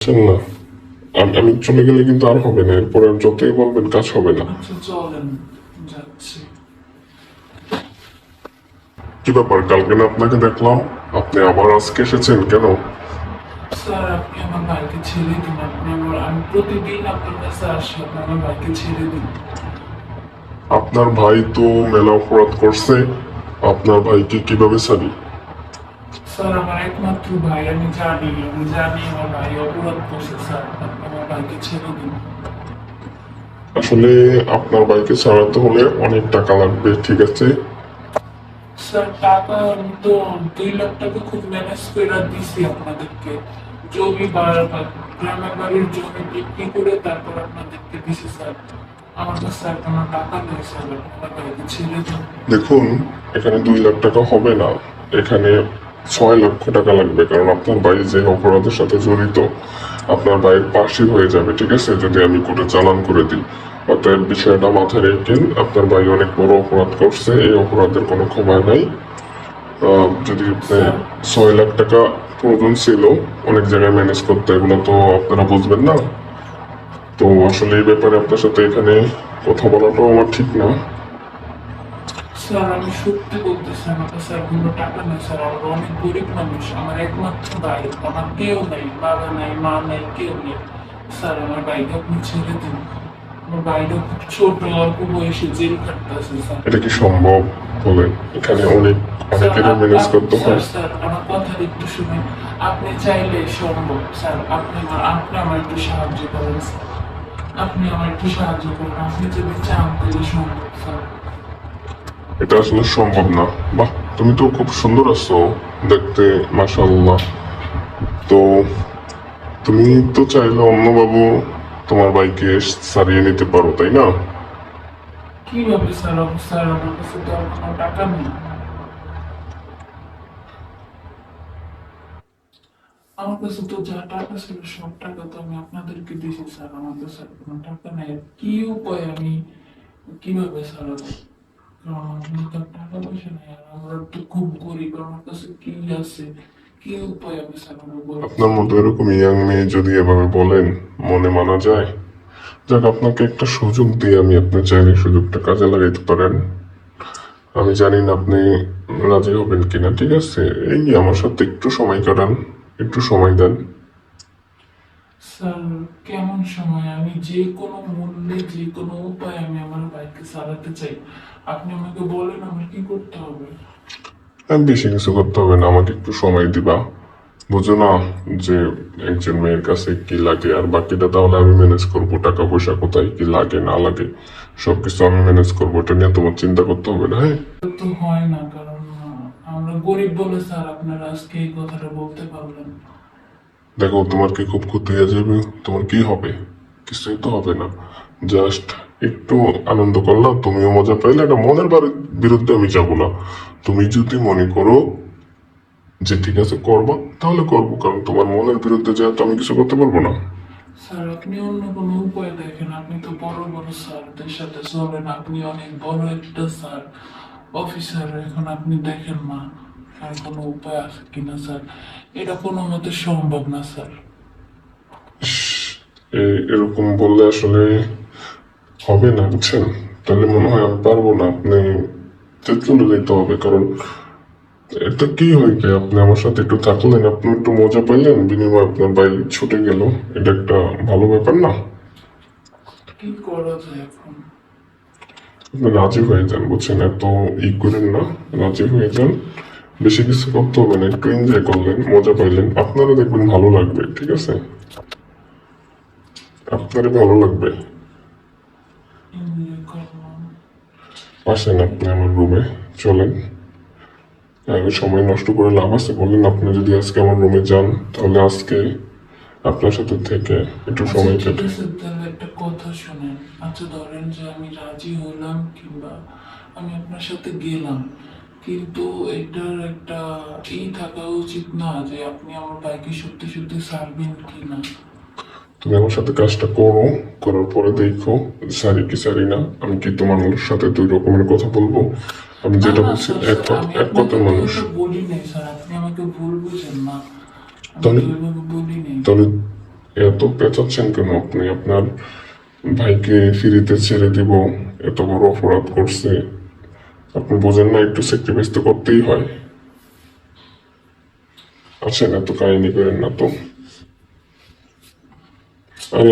না আমি চলে গেলে কিন্তু আর হবে না এরপরে যতই বলবেন কাজ হবে না। আচ্ছা কি ব্যাপার কালকে না আপনাকে দেখলাম? আপনি আবার আজকে এসেছেন কেন? স্যার আপনি আমার ভাইকে ছেড়ে দিন। আপনি আমার আমি প্রতিদিন আপনার কাছে আসি আপনি আমার ভাইকে ছেড়ে দিন। আপনার ভাই তো মেলা অপরাধ করছে আপনার ভাইকে কীভাবে ছাড়ি? স্যার আমার একমাত্র ভাই আমি জানি আমি জানি আমার ভাই অপরাধ করছে স্যার আমার ভাইকে ছেড়ে দিন। আসলে আপনার ভাইকে ছাড়াতে হলে অনেক টাকা লাগবে ঠিক আছে? স্যার টাকা তো দুই লাখ টাকা খুব ম্যানেজ করে দিছি আপনাদেরকে। জমি গ্রামের বাড়ির জমি বিক্রি করে তারপর আপনাদেরকে দিছি স্যার। দেখুন এখানে দুই লাখ টাকা হবে না এখানে ছয় লক্ষ টাকা লাগবে কারণ আপনার ভাই যে অপরাধের সাথে জড়িত আপনার ভাইয়ের পাশে হয়ে যাবে ঠিক আছে? যদি আমি কোর্টে চালান করে দিই। অতএব বিষয়টা মাথায় রেখেন আপনার ভাই অনেক বড় অপরাধ করছে এই অপরাধের কোনো ক্ষমা নাই। যদি আপনি ছয় লাখ টাকা প্রয়োজন ছিল অনেক জায়গায় ম্যানেজ করতে এগুলো তো আপনারা বুঝবেন না। তো আসলে এই ব্যাপারে আপনার সাথে এখানে কথা বলাটাও আমার ঠিক না। স্যার আমি সত্যি আমার কাছে আর কোনো টাকা নেই স্যার। আমরা অনেক গরিব মানুষ আমার একমাত্র ভাই আমার কেউ নেই বাবা নাই মা নেই কেউ নেই। স্যার আমার ভাইকে আপনি ছেড়ে দিন। আমার ভাইটা খুব ছোট অল্প বয়সে জেল খাটতেছে স্যার। এটা কি সম্ভব? বলেন এখানে অনেক অনেকেরই ম্যানেজ করতে হয়। স্যার আমার কথা একটু শুনুন। আপনি চাইলে সম্ভব স্যার আপনি আমার আপনি আমার একটু সাহায্য করেন আপনি আমার একটু সাহায্য করেন আপনি যদি চান তাহলে সম্ভব স্যার। এটা আসলে সম্ভব না। বাহ, তুমি তো খুব সুন্দর আছো দেখতে, মাশাআল্লাহ। তো তুমি তো চাইলে অন্যবাবু তোমার বাইকে সারিয়ে নিতে পারো, তাই না? কীভাবে স্যার? স্যার, আমার কাছে তো কোনো টাকা নেই। আমার কাছে তো যা টাকা ছিল, সব টাকা তো আমি আপনাদেরকে দিয়েছি, স্যার। আমার কাছে কোনো টাকা নেই। কি উপায় আমি, কীভাবে আর আপনার মতো এরকম ইয়াং মেয়ে যদি এভাবে বলেন, মনে মানা যায়? যাক, আপনাকে একটা সুযোগ দিয়ে আমি আপনার চাইলে সুযোগটা কাজে লাগাইতে পারেন। আমি জানি না আপনি রাজি হবেন কিনা, ঠিক আছে? এই আমার সাথে একটু সময় কাটান, একটু সময় দেন। স্যার, কেমন সময়? আমি যে কোনো মূল্যে যে কোনো উপায়ে আমি আমার বাইককে চালাতে চাই। আপনি আমাকে বলেন আমার কি করতে হবে। আমি বেশি কিছু করতে হবে না আমাকে একটু সময় দিবা। বুঝো না যে একজন মেয়ের কাছে কি লাগে আর বাকিটা তাহলে আমি ম্যানেজ করব টাকা পয়সা কোথায় কি লাগে না লাগে সবকিছু আমি ম্যানেজ করব এটা নিয়ে তোমার চিন্তা করতে হবে না হ্যাঁ? তো হয় না কারণ আমরা গরিব বলে স্যার আপনারা আজকে এই কথাটা বলতে পারলেন দেখো তোমার কি খুব ক্ষতি হয়ে যাবে? তোমার কি হবে? কিছুই তো হবে না? জাস্ট একটু আনন্দ করলাম তুমিও মজা পাইলে। এটা মনের বিরুদ্ধে আমি যাব না। তুমি যদি মনে করো যে ঠিক আছে, করব, তাহলে করব, কারণ তোমার মনের বিরুদ্ধে যা তো আমি কিছু করতে পারব না। স্যার, আপনি অন্য কোনো উপায় দেখেন। আপনি তো বড় বড় স্যারদের সাথে চলেন, আপনি অনেক বড় একটা, স্যার অফিসার এখন আপনি দেখেন না, আর কোনো উপায় আছে কিনা, স্যার। এটা কোনো মতে সম্ভব না, স্যার। এরকম বললে আসলে হবে না বুঝছেন? তাহলে মনে হয় আমি পারব না আপনি চলে যেতে হবে কারণ এটা কি হইবে আপনি আমার সাথে একটু থাকলেন আপনি একটু মজা পাইলেন বিনিময়ে আপনার ভাই ছুটে গেল। এটা একটা ভালো ব্যাপার না? কি করা যায় এখন? আপনি রাজি হয়ে যান বুঝছেন? এত ই করেন না রাজি হয়ে যান। বেশি কিছু করতে হবে না একটু এনজয় করলেন মজা পাইলেন। আপনারা দেখবেন ভালো লাগবে ঠিক আছে? আপনারই ভালো লাগবে। আসেন আপনি আমার রুমে চলেন। আমি সময় নষ্ট করে লাভ আছে বলেন আপনি যদি আজকে আমার রুমে যান তাহলে আজকে আপনার সাথে থেকে একটু সময় আচ্ছা, কেটে তাহলে একটা কথা শোনেন। আচ্ছা ধরেন যে আমি রাজি হলাম কিংবা আমি আপনার সাথে গেলাম কিন্তু এটার একটা ই থাকা উচিত না যে আপনি আমার বাইকে সত্যি সত্যি সারবেন কি না তুমি আমার সাথে কাজটা করো করার পরে দেখো সারি কি সারি না। আমি কি তোমার সাথে দুই রকমের কথা বলব? আমি যেটা বলছি এক কথা এক কথার মানুষ। বলি নাই স্যার আপনি আমাকে ভুল বুঝেন না তাহলে- এত পেঁচাচ্ছেন কেন আপনি? আপনার ভাইকে ফিরিতে ছেড়ে দিব এত বড় অপরাধ করছে। আপনি বোঝেন না একটু স্যাক্রিফাইস তো করতেই হয়। আসেন এত কাহিনী করেন না তো। আরে